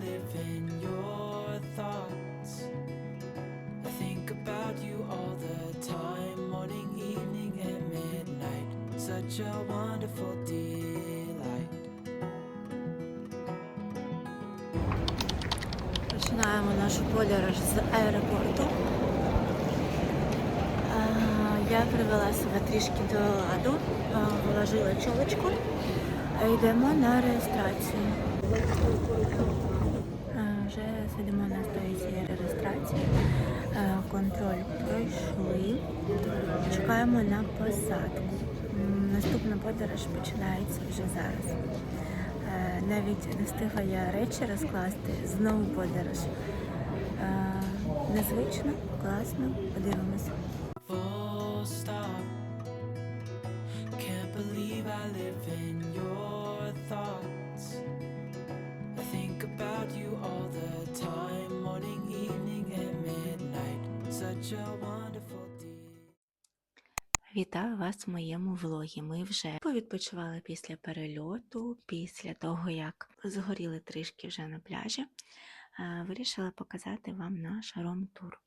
live in your thoughts. I think about you all the time, morning, evening, and midnight. Such a wonderful delight. Починаємо нашу подорож з аеропорту. Я привела себе трішки до ладу, вложила чолочку. Йдемо на реєстрацію. А, на стойці реєстрації. Контроль пройшли. Чекаємо на посадку. Наступна подорож починається вже зараз. Е, Навіть не встигла я речі розкласти. Знову подорож. Е, Незвично, класно, подивимося. В моєму влогі. Ми вже повідпочивали після перельоту, після того, як згоріли трішки вже на пляжі. Е, Вирішила показати вам наш ром-тур.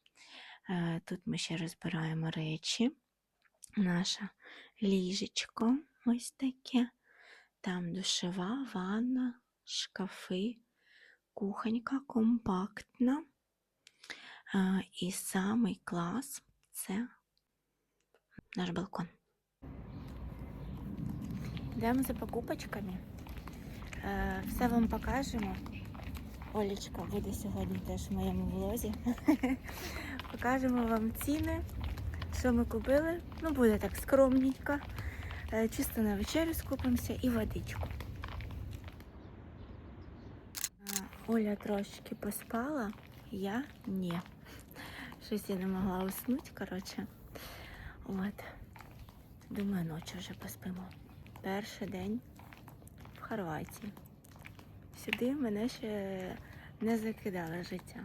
Е, Тут ми ще розбираємо речі. Наше ліжечко ось таке. Там душева, ванна, шкафи, кухонька компактна. Е, І самий клас це наш балкон. Йдемо за покупочками. Е, Все вам покажемо. Олічка буде сьогодні теж в моєму влозі. Покажемо вам ціни, що ми купили. Ну, буде так скромненько. Е, Чисто на вечерю скупимося і водичку. Е, Оля трошечки поспала, я ні. Щось я не могла уснути, коротше. От. Думаю, ночі вже поспимо. Перший день в Хорватії. Сюди мене ще не закидало життя.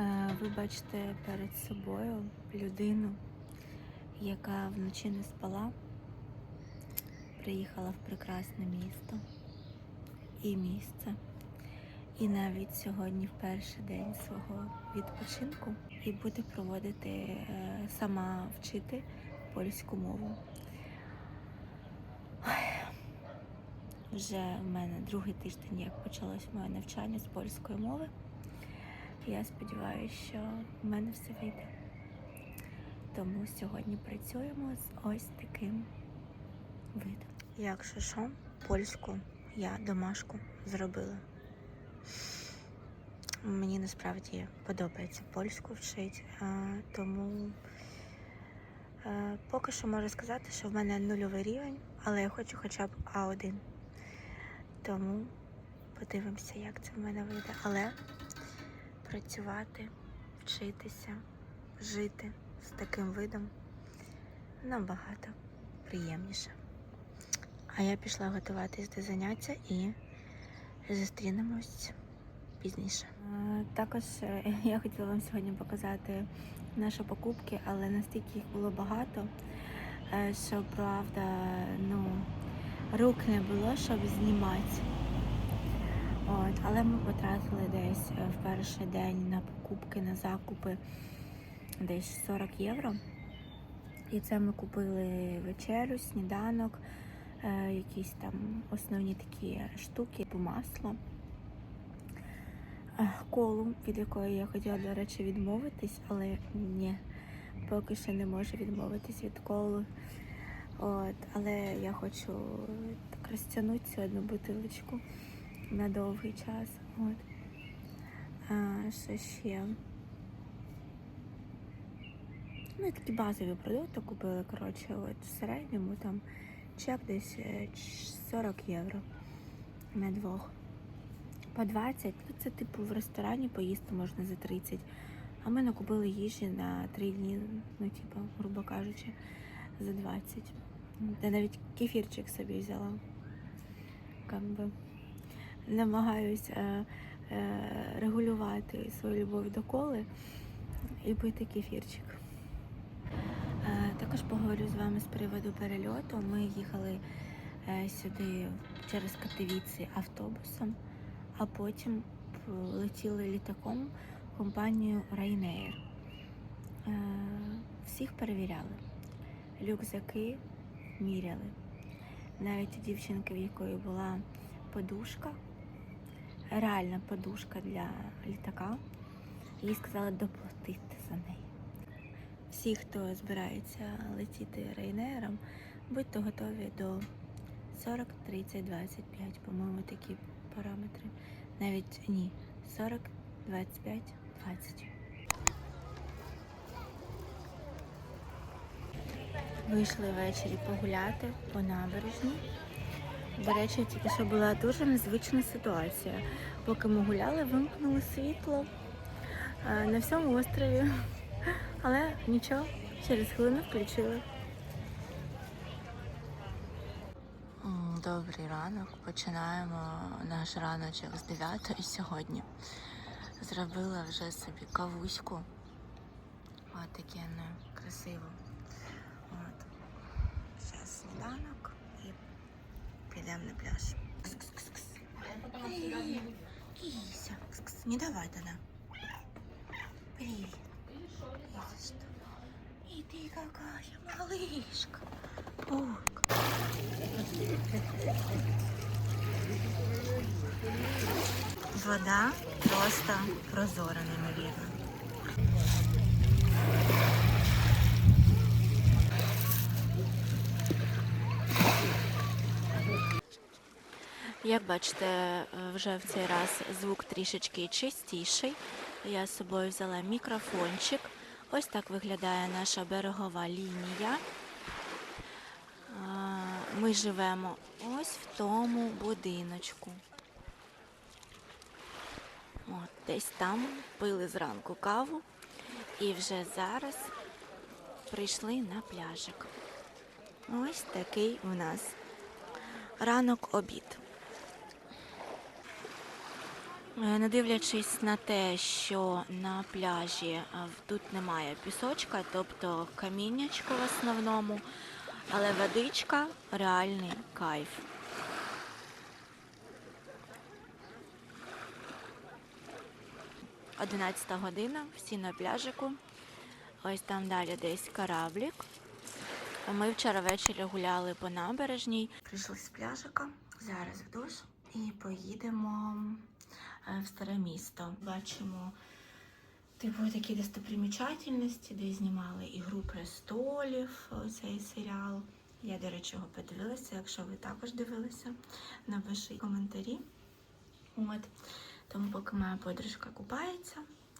Е, Ви бачите перед собою людину, яка вночі не спала, приїхала в прекрасне місто і місце. І навіть сьогодні в перший день свого відпочинку і буде проводити е, сама вчити польську мову. Вже в мене другий тиждень, як почалось моє навчання з польської мови. Я сподіваюся, що в мене все вийде. Тому сьогодні працюємо з ось таким видом. Якщо що, польську я домашку зробила. Мені насправді подобається польську вчити, тому поки що можу сказати, що в мене нульовий рівень, але я хочу хоча б А1. Тому подивимося, як це в мене вийде. Але працювати, вчитися, жити з таким видом набагато приємніше. А я пішла готуватись до заняття і зустрінемось пізніше. Також е, я хотіла вам сьогодні показати наші покупки, але настільки їх було багато, е, що правда, ну, рук не було, щоб знімати. От, але ми потратили десь е, в перший день на покупки, на закупи десь 40 євро. І це ми купили вечерю, сніданок, е, якісь там основні такі штуки, по масло, е, колу, від якої я хотіла, до речі, відмовитись, але ні, поки що не можу відмовитись від колу. От, але я хочу так розтягнути цю одну бутилочку на довгий час. От. А, що ще? Ну, і такі базові продукти купили, коротше, от в середньому там чек десь е, 40 євро на двох. По 20, ну це типу в ресторані поїсти можна за 30. А ми накупили їжі на 3 дні, ну, типу, грубо кажучи, за 20. Я навіть кефірчик собі взяла. Как би намагаюсь е, е, регулювати свою любов до коли і пити кефірчик. Е, також поговорю з вами з приводу перельоту. Ми їхали е, сюди через Катовіці автобусом, а потім летіли літаком компанією Ryanair. Е, Всіх перевіряли. Рюкзаки міряли. Навіть у дівчинки, в якої була подушка, реальна подушка для літака, їй сказали доплатити за неї. Всі, хто збирається летіти рейнером, будьте готові до 40, 30, 25, по-моєму, такі параметри. Навіть ні, 40, 25, 20. Вийшли ввечері погуляти по набережній. До речі, тільки що була дуже незвична ситуація. Поки ми гуляли, вимкнули світло е, на всьому острові. Але нічого, через хвилину включили. Добрий ранок. Починаємо наш раночок з 9 сьогодні. Зробила вже собі кавуську. От таке ну, красиво. йдемо на пляж. Кс -кс -кс -кс. Кися. Кс -кс. Не давай тогда. Привет. И ты какая малышка. Пук. Вода просто прозора, неймовірно. Як бачите, е, вже в цей раз звук трішечки чистіший. Я з собою взяла мікрофончик. Ось так виглядає наша берегова лінія. Ми живемо ось в тому будиночку. От, десь там пили зранку каву і вже зараз прийшли на пляжик. Ось такий у нас ранок обід. Е, Не дивлячись на те, що на пляжі е, тут немає пісочка, тобто каміннячко в основному, але водичка реальний кайф. Одинадцята година, всі на пляжику. Ось там далі десь кораблік. Ми вчора ввечері гуляли по набережній. Прийшли з пляжика, зараз в душ і поїдемо в старе місто. Бачимо типу такі достопримічательності, де знімали Ігру престолів, цей серіал. Я, до речі, його подивилася. Якщо ви також дивилися, напишіть коментарі. От. Тому поки моя подружка купається,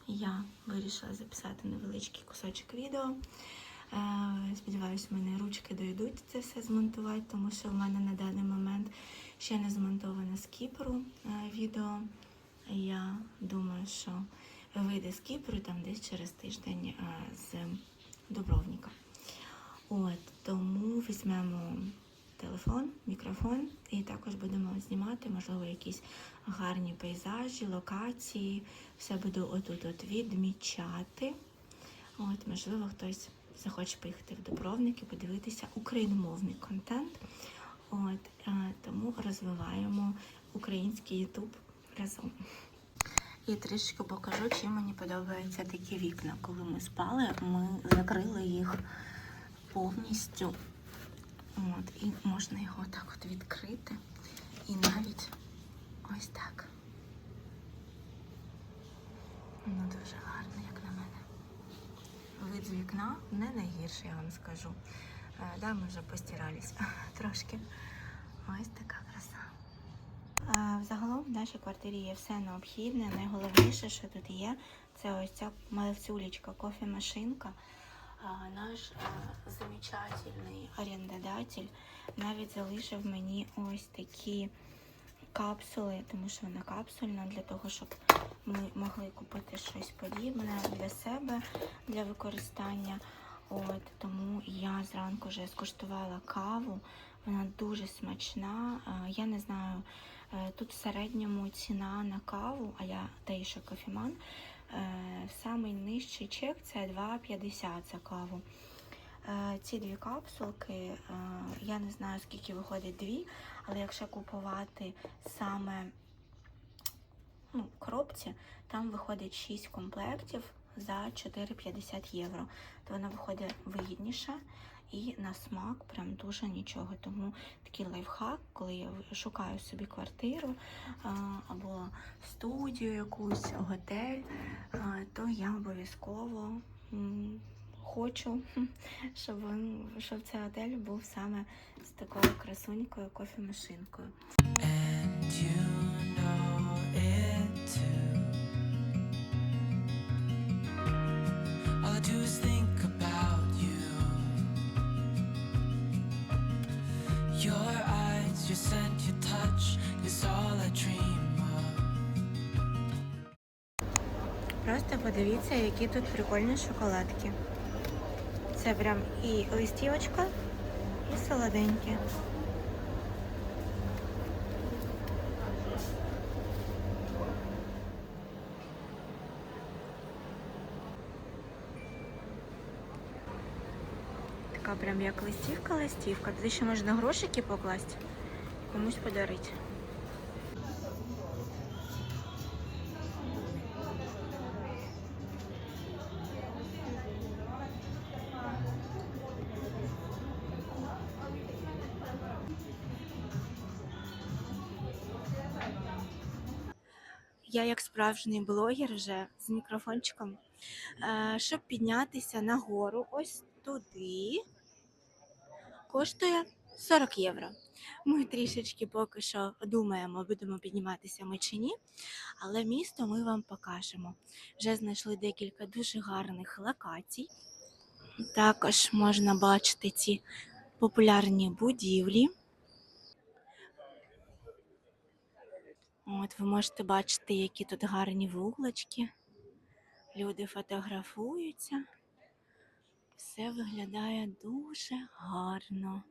я вирішила записати невеличкий кусочок відео. Е, Сподіваюсь, мене ручки дойдуть це все змонтувати, тому що в мене на даний момент ще не змонтоване з Кіпру е, відео. Я думаю, що вийде з Кіпру там десь через тиждень е, з Дубровніка. От, тому візьмемо телефон, мікрофон і також будемо знімати, можливо, якісь гарні пейзажі, локації. Все буду отут от відмічати. От, можливо, хтось захоче поїхати в Дубровник і подивитися україномовний контент. От, е, тому розвиваємо український Ютуб разом. І трішки покажу, чим мені подобаються такі вікна. Коли ми спали, ми закрили їх повністю. От, і можна його так от відкрити. І навіть ось так. Ну, дуже гарно, як на мене. Вид з вікна не найгірший, я вам скажу. Е, да, ми вже постирались трошки. Ось така краса. Взагалом в нашій квартирі є все необхідне. Найголовніше, що тут є, це ось ця малецюлечка, кофемашинка. Наш замечательний орендодатель навіть залишив мені ось такі капсули, тому що вона капсульна для того, щоб ми могли купити щось подібне для себе для використання. От тому я зранку вже скуштувала каву. Вона дуже смачна. Я не знаю, тут в середньому ціна на каву, а я Тейша кофіман. е, Самий нижчий чек це 2,50 за каву. Е, Ці дві капсулки, е, я не знаю скільки виходить дві, але якщо купувати саме ну, коробці, там виходить 6 комплектів за 4,50 євро. То вона виходить вигідніша і на смак прям дуже нічого. Тому такий лайфхак, коли я шукаю собі квартиру або студію якусь, готель, то я обов'язково хочу, щоб, щоб цей готель був саме з такою красунькою кофемашинкою. Просто подивіться, які тут прикольні шоколадки. Це прям і листівочка, і солоденькі. Така прям як листівка-листівка. Туди ще можна грошики покласти комусь подарити. Справжній блогер вже з мікрофончиком. Е, щоб піднятися нагору ось туди, коштує 40 євро. Ми трішечки поки що думаємо, будемо підніматися ми чи ні, але місто ми вам покажемо. Вже знайшли декілька дуже гарних локацій. Також можна бачити ці популярні будівлі. От ви можете бачити, які тут гарні вуглочки. Люди фотографуються. Все виглядає дуже гарно.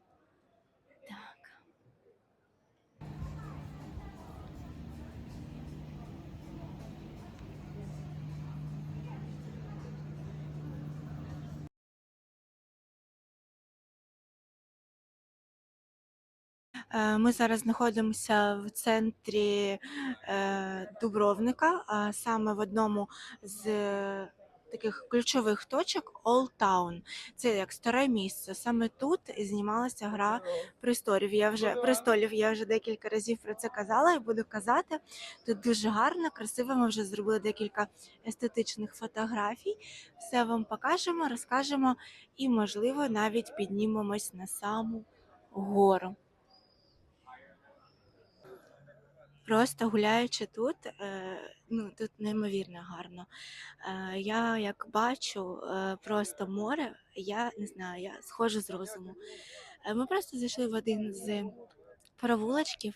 Ми зараз знаходимося в центрі е, Дубровника, а саме в одному з е, таких ключових точок Old Town. Це як старе місце. Саме тут знімалася гра престолів. Я вже престолів. Я вже декілька разів про це казала і буду казати. Тут дуже гарно, красиво. Ми вже зробили декілька естетичних фотографій. Все вам покажемо, розкажемо і, можливо, навіть піднімемось на саму гору. Просто гуляючи тут, е, ну тут неймовірно гарно. Е, я як бачу е, просто море, я не знаю, я схожу з розуму. Ми просто зайшли в один з провулочків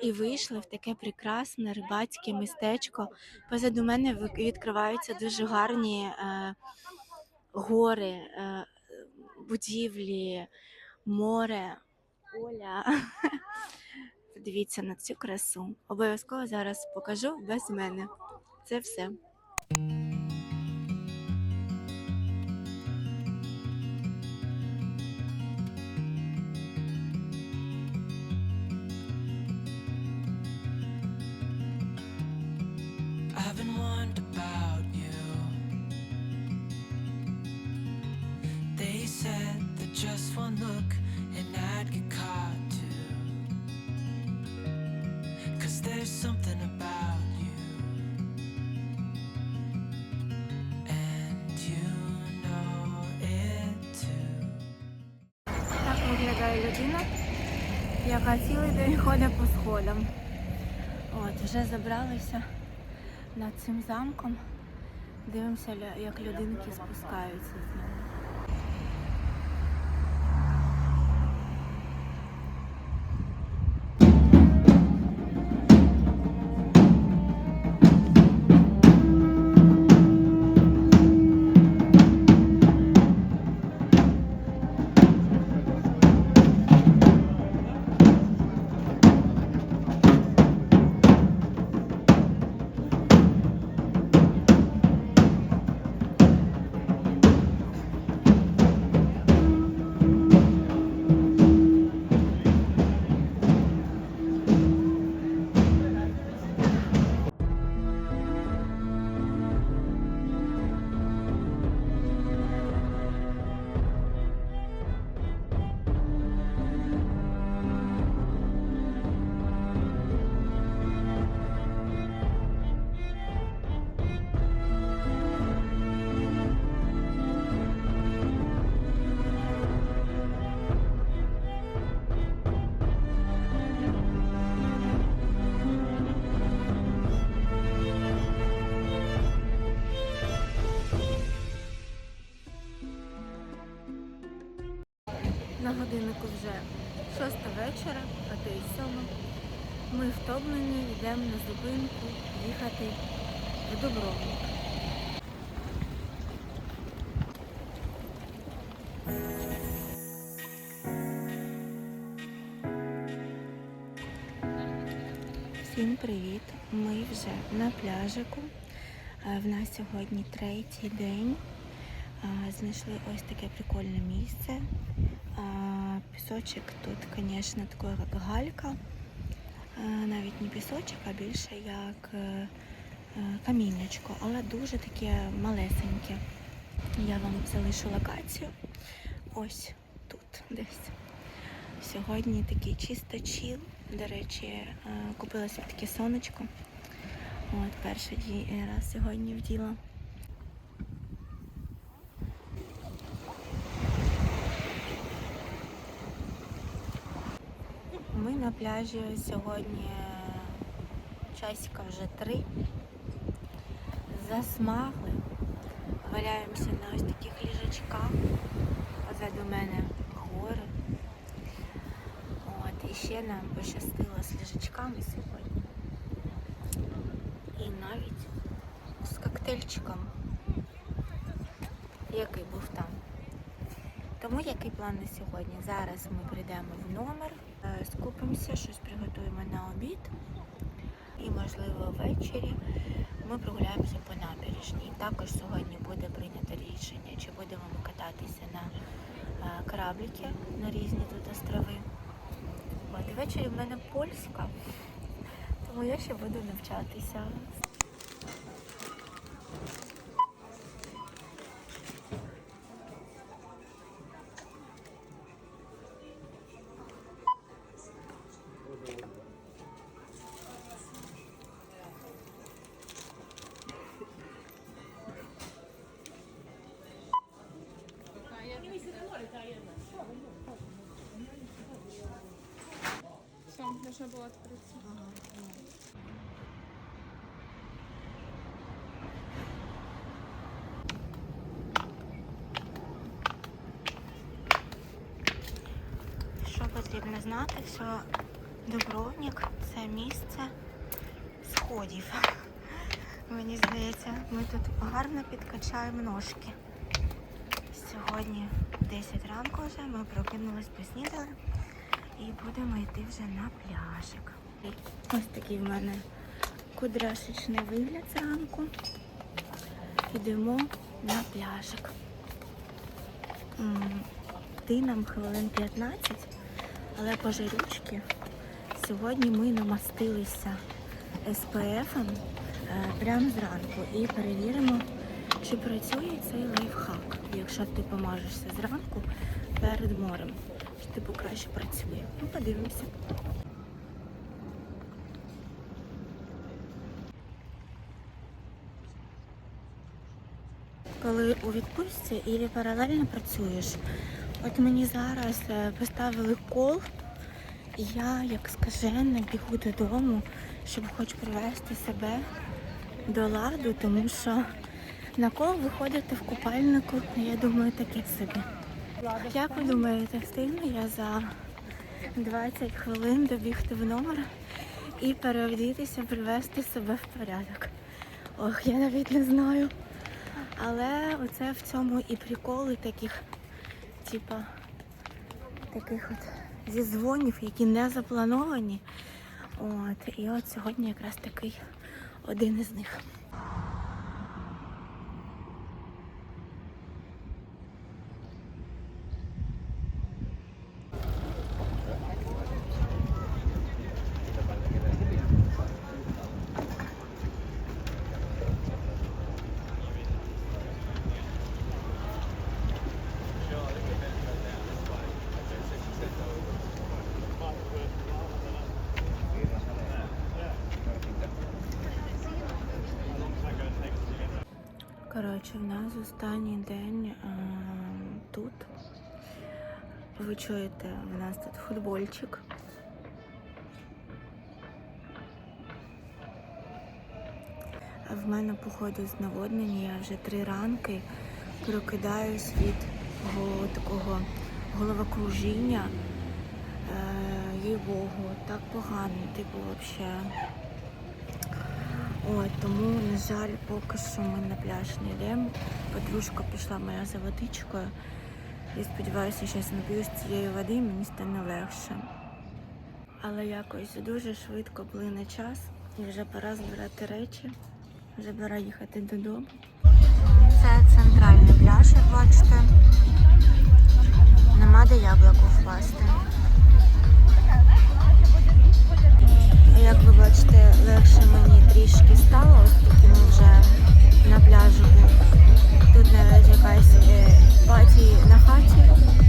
і вийшли в таке прекрасне рибацьке містечко. Позаду мене відкриваються дуже гарні гори, будівлі, море, поля. Подивіться на цю красу. Обов'язково зараз покажу без мене. Це все. Так виглядає людина, яка цілий день ходить по сходам. От, вже забралися над цим замком. Дивимося, як людинки спускаються з нього. Всім привіт! Ми вже на пляжику. Е, В нас сьогодні третій день. Е, Знайшли ось таке прикольне місце. Е, Пісочок тут, звісно, як галька. Навіть не пісочок, а більше як каміннячко, але дуже таке малесеньке. Я вам залишу локацію. Ось тут десь. Сьогодні такий чисто чіл. До речі, е, купила собі таке сонечко. От перший ді- раз сьогодні вділа. Ми на пляжі сьогодні часика вже три. Засмагли. Валяємося на ось таких ліжачках. Позаду мене гори. І ще нам пощастило з ліжачками сьогодні. І навіть з коктейльчиком, який був там. Тому який план на сьогодні? Зараз ми прийдемо в номер, е, скупимося, щось приготуємо на обід. І, можливо, ввечері ми прогуляємося по набережній. Також сьогодні буде прийнято рішення, чи будемо ми кататися на е, корабліки на різні тут острови. Ввечері в мене польська, тому я ще буду навчатися. Що потрібно знати, що Дубровник це місце сходів. Мені здається, ми тут гарно підкачаємо ножки. Сьогодні 10 ранку вже, ми прокинулись, поснідали і будемо йти вже на пляжик. Ось такий в мене кудряшечний вигляд зранку. Йдемо на пляжик. М, Йти нам хвилин 15, але по жарючки сьогодні ми намастилися СПФ прямо зранку і перевіримо, чи працює цей лайфхак, якщо ти помажешся зранку перед морем, чи типу краще працює. Ну, подивимося. Коли у відпустці і паралельно працюєш, от мені зараз е, поставили кол, і я, як скажена, бігу додому, щоб хоч привести себе до ладу, тому що на кол виходити в купальнику, я думаю, таке собі. Як ви думаєте, встигну я за 20 хвилин добігти в номер і переодітися, привести себе в порядок? Ох, я навіть не знаю. Але оце в цьому і приколи таких, типа, таких от зізвонів, які не заплановані. От, і от сьогодні якраз такий один із них. Коротше, в нас останній день а, тут. Ви чуєте, у нас тут футбольчик. В мене, походу, зневоднення. Я вже три ранки прокидаюсь від го- такого головокружіння. Е, їй Богу, так погано, типу, взагалі. Ой, тому, на жаль, поки що ми на пляж не йдемо. Подружка пішла моя за водичкою. Я сподіваюся, що я нап'юсь цієї води, мені стане легше. Але якось дуже швидко плине час і вже пора збирати речі, вже пора їхати додому. Це центральний пляж, як бачите. Нема де яблуку впасти. як ви бачите, легше мені трішки стало, оскільки ми вже на пляжу. Тут навіть якась е, паті на хаті.